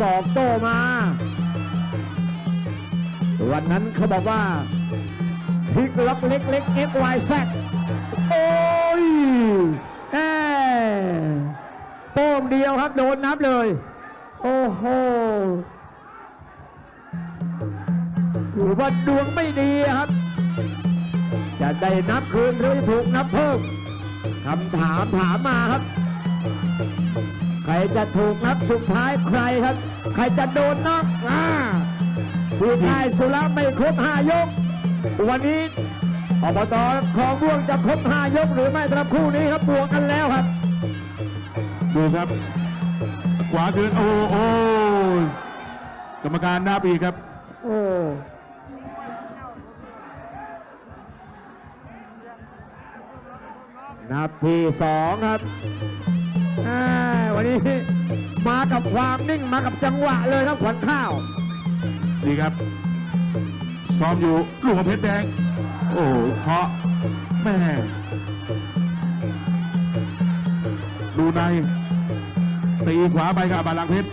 สอกโตมา วันนั้นเขาบอกว่าพลิกล็อกเล็กเล็ก X Y Z โอ้ยแหมโป้งเดียวครับ โดนนับเลย โอ้โหถือว่าดวงไม่ดีครับ จะได้นับคืนหรือถูกนับเพิ่มคำถามถามมาครับ จะถูกนับสุดท้ายใครครับ ใครจะโดนนับอ่าผู้ชายสุระไม่ครบห้ายก วันนี้อบตคลองม่วงจะครบห้ายกหรือไม่สำหรับคู่นี้ครับบวกกันแล้วครับ ดูครับขวาคืนโอ้โอ้กรรมการนับอีกครับ โอ้นับที่สองครับอ่า วันนี้มากับความนิ่งมากับจังหวะเลยครับขวัญข้าวดีครับ ซ้อมอยู่ลูกของเพชรแดง โอ้โหเคาะแม่ดูใน ตีขวาไปกับบาลังก์เพชร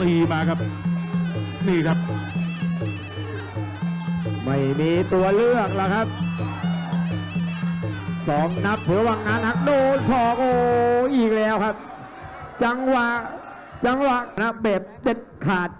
ตีมาครับ นี่ครับ ไม่มีตัวเลือกแล้วครับ สองนับเผื่อว่างานหักโดนศอกโอ้อีกแล้วครับ จังหวะจังหวะนะแบบเด็ดขาด